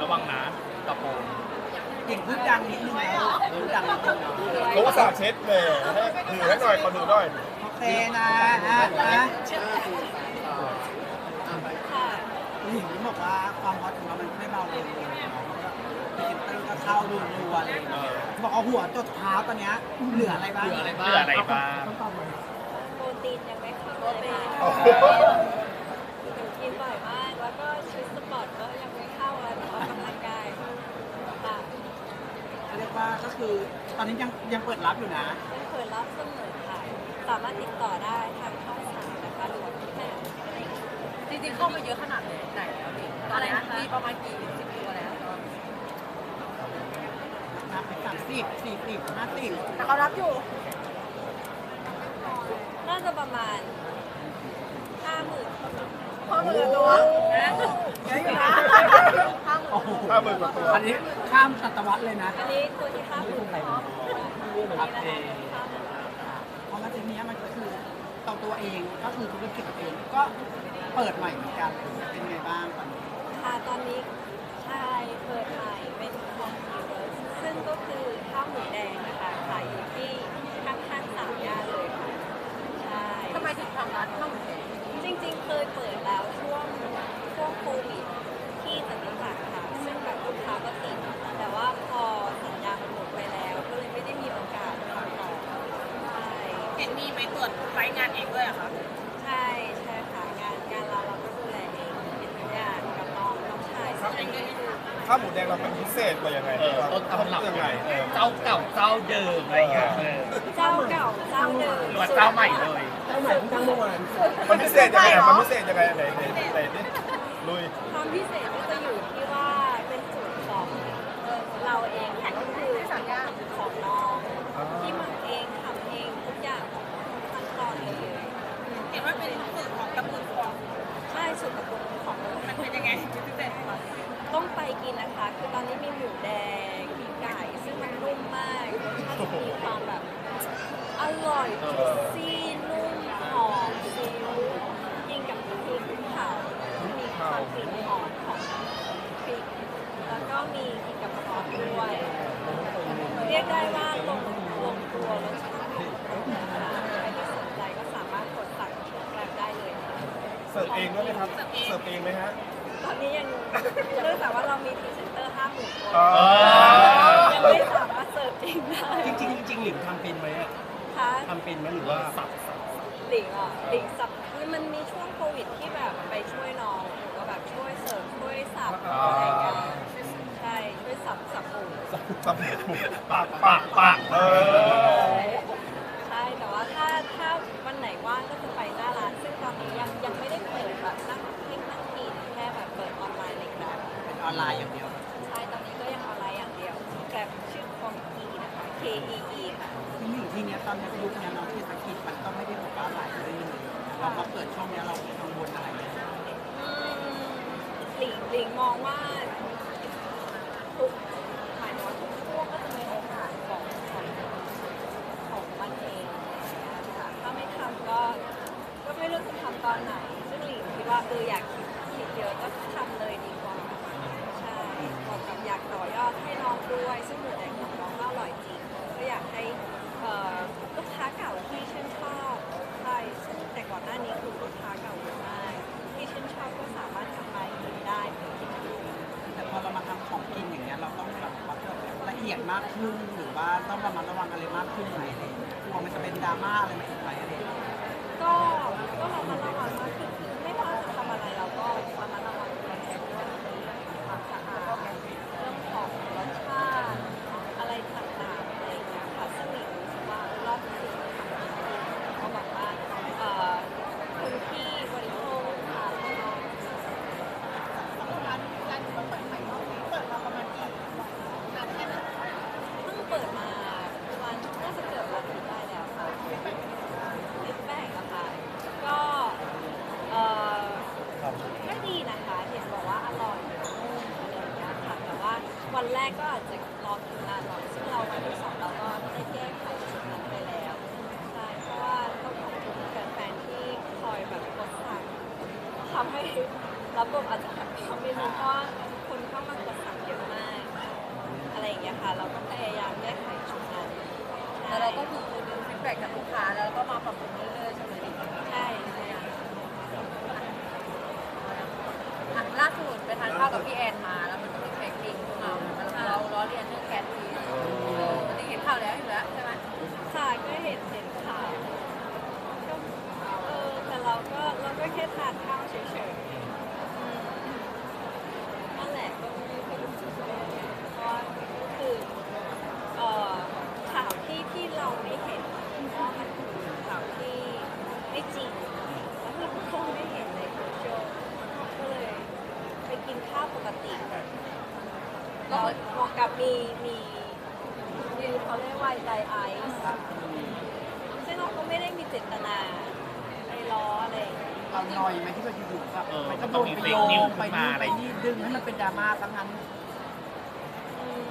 ระวังนะกระโปรงเก่งพูดดังนิดนึงนะพูดดังนิดนึงนะเขาก็สาดเช็ดเลยให้ถือให้หน่อยขอดูหน่อยโอเคนะอะนะผู้หญิงบอกว่าความฮอตของเรามันไม่เบาเลยพรีเซนเตอร์ก็เข้าดูรัวๆเลยบอกเอาหัวจดเท้าตอนเนี้ยเหลืออะไรบ้างเหลืออะไรบ้างเหลืออะไรบ้างโปรตีนยังไม่เข้าเลยค่ะ โอ้โห หนูกินบ่อยมาก แล้วก็ชุดสปอร์ตก็ยังไม่เข้าเลยแต่ว่ากำลังกายค่ะ เรียกว่าก็ คือ ตอนนี้ยังยังเปิดรับอยู่นะ ยังเปิดรับเสมอค่ะ สามารถติดต่อได้ทางช่องสามนะคะหรือว่าที่แม่จริงๆเข้ามาเยอะขนาดไหนไหนแล้วดิตอนนี้มีประมาณกี่สิบตัวแล้วนับไปสามสิบสี่สิบห้าสิบแต่เขารับอยู่ น่าจะประมาณห้าหมื่นเพิ่มเลยตัวเยอะอยู่นะโอ้โหห้าหมื่นกว่าตัวอันนี้ข้ามศตวรรษเลยนะอันนี้ตัวที่ห้าหมื่นเนาะตัวนี้นะคะตัวที่ห้าหมื่นเพราะว่าทีนี้มันก็คือต่อตัวเองก็คือธุรกิจตัวเองก็เปิดใหม่เหมือนกันเป็นไงบ้างตอนนี้ค่ะตอนนี้ใช่เปิดใหม่เป็นของยูเวอร์ซึ่งก็คือข้าวหมูแดงนะคะขายอยู่ที่ข้างๆสามย่านเลยค่ะใช่ทำไมถึงทำร้านข้าวหมูแดงจริง ๆ เคยเปิดแล้วช่วงช่วงโควิดที่จตุจักรค่ะซึ่งแบบลูกค้าก็ติด แต่ว่าพอสัญญามันหมดไปแล้ว ก็เลยไม่ได้มีโอกาสทำต่อใช่ เห็นมีไป ตรวจไฟงานเองด้วยอะคะใช่ใช่ค่ะงานงานเราเราก็ดูแลเองเป็นทุกอย่างกับน้องน้องชายซึ่งอันนี้คือข้าวหมูแดงเราเป็นพิเศษกว่ายังไงเออต้นตำรับยังไงเออเจ้าเก่าเจ้าเดิมอะไรเงี้ยเออเจ้าเก่าเจ้าเดิมหรือว่าเจ้าใหม่เลยมันพิเศษยังไงมันพิเศษยังไงไหนไหนไหนดิลุย ความพิเศษก็จะอยู่ที่ว่าเป็นสูตรของเอ่อเราเองค่ะก็คือสัญญาของน้องที่มันเองทำเองทุกอย่างขั้นตอนเลย เห็นว่าเป็นสูตรของตะบุนฟอง ใช่ สูตรกระปุกของเรามันเป็นยังไงพิเศษกว่าต้องไปกินนะคะ คือตอนนี้มีหมูแดง มีไก่ ซึ่งมันนุ่มมากรสชาติจะมีความแบบ อร่อยจุยซี่นุ่มหอมซีอิ๊วยิ่งกับพริกเผามีความกลิ่นหอมของพริก แล้วก็มีกินกับซอสด้วย เรียกได้ว่าลงลงตัวรสชาติของนะคะใครที่สนใจก็สามารถกดสั่งแกร็บได้เลยค่ะ เสิร์ฟเองด้วยไหมครับ เสิร์ฟเองไหมฮะ ตอนนี้ยังเนื่องจากว่าเรามีพรีเซนเตอร์ห้าหมื่นคนอ๋อยังไม่สามารถเสิร์ฟเองได้จริงๆจริงๆหลิงทำเป็นไหมอะค่ะทำเป็นไหมหรือว่าสับสับหลิงอะหลิงสับคือมันมีช่วงโควิดที่แบบไปช่วยน้องหนูก็แบบช่วยเสิร์ฟช่วยสับอะไรอย่างเงี้ยใช่ช่วยสับสับหมูสับปากปากปากเออ ออนไลน์อย่างเดียว ใช่ตอนนี้ก็ยังออนไลน์อย่างเดียวแบบชื่อคอมกีนะคะ K E E ค่ะที่หนึ่งที่เนี้ยตอนเนี้ยยุคเนี้ยเนาะเศรษฐกิจมันก็ไม่ได้บอกว่าไหลเลยเรามาเปิดช่องเนี้ยเรากังวลอะไรไหม อืมหลิงหลิงมองว่าทุกหมายถึงว่าทุกช่วงก็จะมีโอกาสของของของมันเองนะคะถ้าไม่ทำก็ก็ไม่รู้จะทำตอนไหน ซึ่งหลิงคิดว่าเอออยากคิดคิดเยอะก็ทำเลยดีกว่า ใช่บอกกับอยากต่อยอดให้น้องด้วย ซึ่งหมูแดงของน้องก็อร่อยจริงก็อยากให้เอ่อลูกค้าเก่าที่ชื่นชอบใช่ซึ่งแต่ก่อนหน้านี้คือลูกค้าเก่าเยอะมากที่ชื่นชอบก็สามารถกลับมากินได้เหมือนกันแต่พอเรามาทำของกินอย่างเงี้ยเราต้องแบบว่าละเอียดมากขึ้นหรือว่าต้องระมัดระวังอะไรมากขึ้นไหมกลัวมันจะเป็นดราม่าอะไรมาอีกไหมอะไรอย่างเงี้ย ก็ก็เรามาระวังมากคือคือไม่ว่าจะทำอะไรเราก็ระมัดระวัง ทำให้รับบทอาจจะแบบทำเมนูก็คนเข้ามากดสั่งเยอะมาก อะไรอย่างเงี้ยค่ะ เราก็พยายามแก้ไขจุดนั้นแต่เราก็คือดูฟีดแบ็กจากลูกค้าแล้วก็มาปรับปรุงเรื่อยๆใช่ไหม ก็แล้วเหมือนบวกกับมีมีมีเขาเรียกว่าไดไอซ์ซึ่งเราก็ไม่ได้มีเจตนาไปล้ออะไรอย่างเงี้ยเราหน่อยไหมที่แบบอยู่ๆแบบเออไปกระโดต้องดมีไปเฟโยกนิวงส์ไปขึ้นนู่มานอะไรไปอย่างนี่เงี้ยดึงให้มันเป็นดราม่าซะงั้น อืม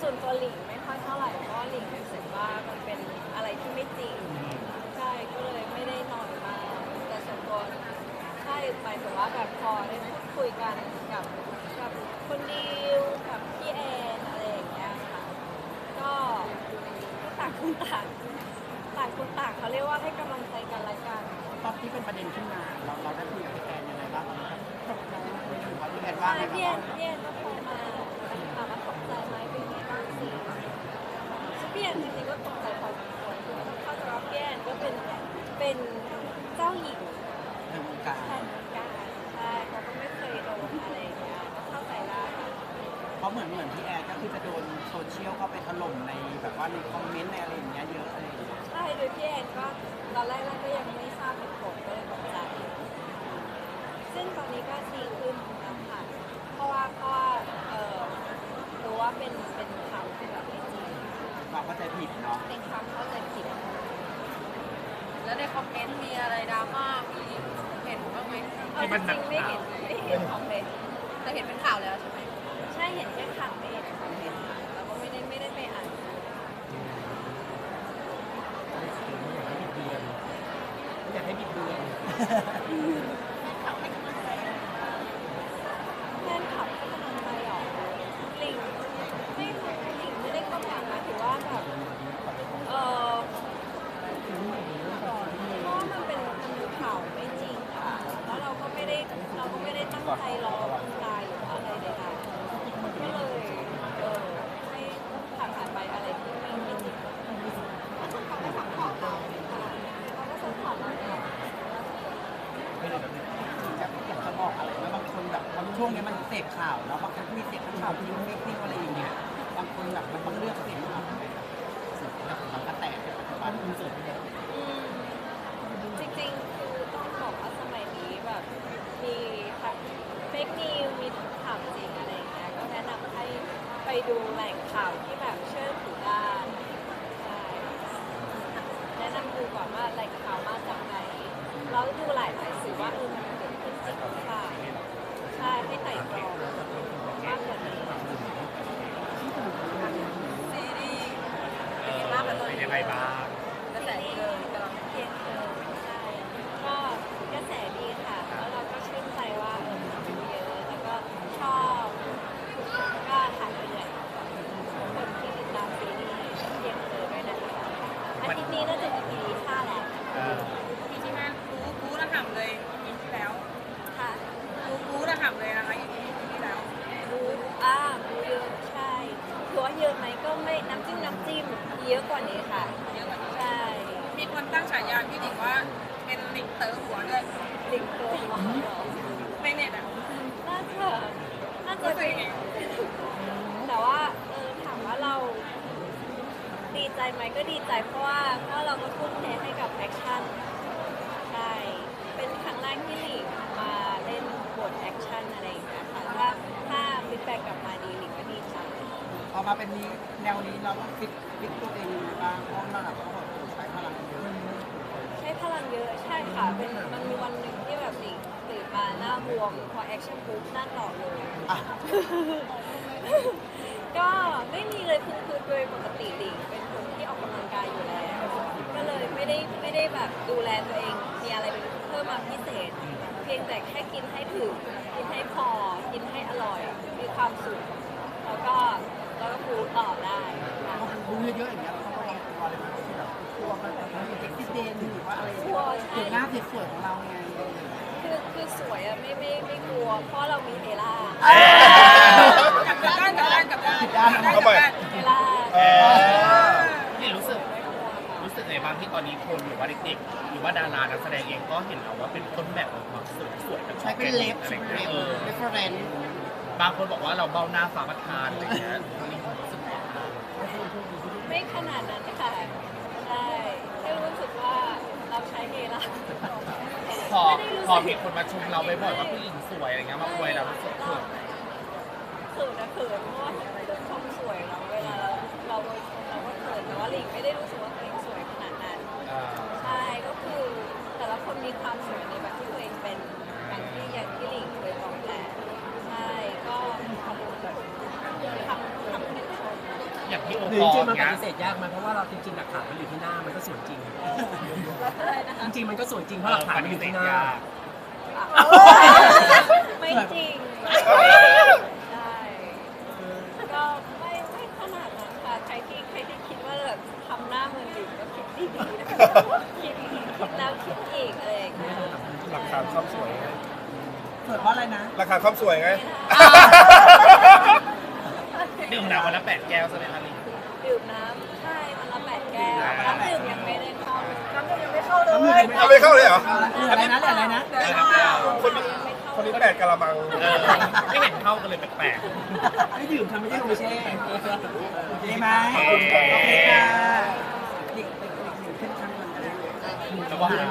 ส่วนตัวหลิงไม่ค่อยเท่าไหร่เพราะว่าหลิงรู้สึกว่ามันเป็นอะไรที่ไม่จริง ใช่ก็เลยไม่ได้นอยมากแต่ส่วนตัวใช่หมายถึงว่าแบบพอได้พูดคุยกันกับกับ คนดิวกับพี่แอนอะไรอย่างเงี้ยค่ะก็ก็ต่างคนต่างต่างคนต่างเขาเรียกว่าให้กำลังใจกันและกัน ตอนที่เป็นประเด็นขึ้นมา เราเราได้คุยกับพี่แอนยังไงบ้างตอนนั้นตกใจไหมเขาพี่แอนว่าใช่ไงพี่แอบ้างนพี่แอนก็โทรมาถามว่าตกใจไหมเป็นไงบ้างสิซึ่งพี่แอนจริงๆก็ตกใจพอสมควรคือต้องเข้าใจว่าพี่แอนก็เป็นเป็นเจ้าหญิงในวงการะเหมือนเหมือนพี่แอนก็คือจะโดนโซเชียลเข้าไปถล่มในแบบว่าในคอมเมนต์ในอะไรอย่างเงี้ยเยอะอะไรอย่างเงี้ยใช่โดยพี่แอนก็ตอนแรกๆก็ยังไม่ทราบเหตุผลก็เลยตกใจซึ่งตอนนี้ก็ดีขึ้นค่ะเพราะว่าเพราะว่าเออรู้ว่าเป็นเป็นข่าวที่แบบไม่จริงเราก็ใจผิดเนาะเป็นความเข้าใจผิด แล้วในคอมเมนต์มีอะไรดราม่ามีเห็นบ้างไหมเอาจริงๆไม่เห็นไม่เห็นคอมเมนต์แต่เห็นเป็นข่าวแล้วใช่ไหม เห็นแค่ข่าวไม่เห็นคอมเมนต์แล้วก็ไม่ได้ไม่ได้ไปอ่านอยากให้บิดเบือนแฟนคลับให้กำลังใจหรอหลิงไม่หลิงไม่ได้เข้าไปอ่านหมายถึงว่าแบบเออเพราะว่ามันเป็นมันเป็นข่าวไม่จริงค่ะแล้วเราก็ไม่ได้เราก็ไม่ได้ตั้งใจล้อคุณตายหรืออะไรใดๆก็เลยเออให้ผ่านผ่านไปอะไรที่ไม่ไม่จริงเขาก็ซัพพอร์ตเราค่ะเขาก็ซัพพอร์ตเราเนี่ย จะอยากจะบอกอะไรไหมบางคนแบบบางช่ วงนี้มันเสพข่าวแล้วบางคนมีเสพข่าวจริงไม่จริงอะไรอย่างเงี้ยบางคนแบบมันต้องเลือกเสพข่าวไปแบบสุดแบบมันก็แตกในปัจจุบันมันเสพอืมจริงๆคือต้องบอกว่าสมัยนี้แบบมีทั้งเฟกนิวมีทั้งข่าวจริงอะไรอย่างเงี้ยก็แนะนำให้ไปดูแหล่งข่าวที่แบบเชื่อถือได้ใช่แนะนำดูก่อนว่าแหล่งข่าวมาจากไหนแล้วดูหลายหลายๆสื่อว่าเออมันเกิดขึ้นจริงหรือเปล่า ใช่ให้ไต่ตรองมากกว่านี้ซีรีส์เออเป็นยังไงบ้าง กระแสเกินกำลัง เพียงเธอใช่ก็กระแสดีค่ะ แล้วเราก็ชื่นใจว่าเออคนดูเยอะ แล้วก็ชอบก็หายไปเลยคนที่ติดตามซีรีส์เพียงเธอด้วยนะคะอาทิตย์นี้น่าจะมีปีห้าแล้ว เออ ปีที่ห้ากูกูระห่ำเลยปีที่แล้ว ค่ะ กูกูระห่ำเลยนะคะอีกปีที่แล้ว บูอ่าบูเยอะใช่ถือว่าเยอะไหมก็ไม่น้ำจิ้มน้ำจิ้มเยอะกว่านี้ค่ะ เยอะกว่านี้ ใช่ มีคนตั้งฉายาพี่หนิงว่าเป็นหลิงเต๋อหัวด้วย ลิงตัวหมอ ในเน็ตอะน่าจะน่าจะรู้สึกเป็นยังไงแต่ว่าเออถามว่าเราดีใจไหมก็ดีใจเพราะว่าเพราะเราก็ทุ่มเทให้กับแอคชั่นใช่เป็นครั้งแรกที่หลิงมาเล่นบทแอคชั่นอะไรอย่างเงี้ยค่ะถ้าถ้าฟีดแบ็กกลับมาดีหลิงก็ดีใจพอมาเป็นนี้แนวนี้เราต้องฟิตฟิตตัวเองยังไงบ้างเพราะว่าเราต้องแบบใช้พลังเยอะใช้พลังเยอะใช่ค่ะเป็นมันมีวันหนึ่งที่ บวมพอแอคชั่นปุ๊บหน้าต่อเลย อะ ก็ไม่มีเลยคือคือโดยปกติหลิงเป็นคนที่ออกกำลังกายอยู่แล้ว ก็เลยไม่ได้ไม่ได้แบบดูแลตัวเอง มีอะไรเป็นเพิ่มมาพิเศษ เพียงแต่แค่กินให้ถึงกินให้พอ กินให้อร่อย มีความสุข แล้วก็แล้วก็ปูต่อได้ค่ะ รู้เยอะๆอย่างเงี้ยเราต้องระวังตัววอะไรไหมที่แบบกลัวมันแบบมันเอ็กซิเดนหรือว่าอะไรอย่างกลัเงี้วยใช่ เห็นหน้าสวยๆของเราไง คือคือสวยอะไม่ไม่ไม่กลัว เพราะเรามีเอล่ากับด้านกับด้านกับด้านด้านทำไมเอล่าเออนี่รู้สึกรู้สึกไงบ้างที่ตอนนี้คนหรือว่าเด็กๆหรือว่าดารานักแสดงเองก็เห็นเราว่าเป็นต้นแบบของความสวยสวยกับใช้เป็นเล็บอะไรสุดเงี้เล็ยบเออเรฟเฟรนซ์บางคนบอกว่าเราเบ้าหน้าฟ้าประทานอะไรเงี้ยนี่ผมรู้สึกไงบ้างไม่ขนาดนั้นค่ะใช่แค่รู้สึกว่าเราใช้เอล่า พอพอเห็นคนมาชมเราบ่อยๆว่าผู้หญิงสวยอะไรเงี้ยมาอวยเรารู้สึกเขินไหม เขินนะเขินเพราะว่าเห็นคนชมสวยเราเวลาเรา หรือปอจริลงๆมันปเงี้ยฏิเสธยากไหมเพราะว่าเราจริงๆหลักฐานมันอยู่ที่หน้ามันก็สวยจริงอะไรนะคะจริงๆมันก็สวยจริงเพราะหลักฐานมันอยู่ที่หน้า ไม่จริงใช่ก็ไม่ไม่ขนาดนั้นค่ะใครที่ใครที่คิดว่าแบบทำหน้าเหมือนหลิงก็คิดดีๆนะคะคิดคิดแล้วคิดอีกอะไรอย่างเงี้ยหลักฐานความสวยไงสวยเพราะอะไรนะ หลักฐานความสวยไง ดื่มน้ำวันละแปดแก้วใช่ไหมคะลิง ดื่มน้ำใช่มันละแปดแก้วน้ำดื่มยังไม่ได้เข้าน้ำดื่มยังไม่เข้าเลย เอาไม่เข้าเลยเหรอ อะไรนะอะไรนะเออน้ำแก้วคนนี้คนนี้แปดกะละมังไม่เห็นเข้ากันเลยแปลกๆไม่ดื่มทำไม่ได้ลงไปแช่โอเคไหมโอเคค่ะเด็กๆๆขึ้นข้างก็ได้ๆระวังนะ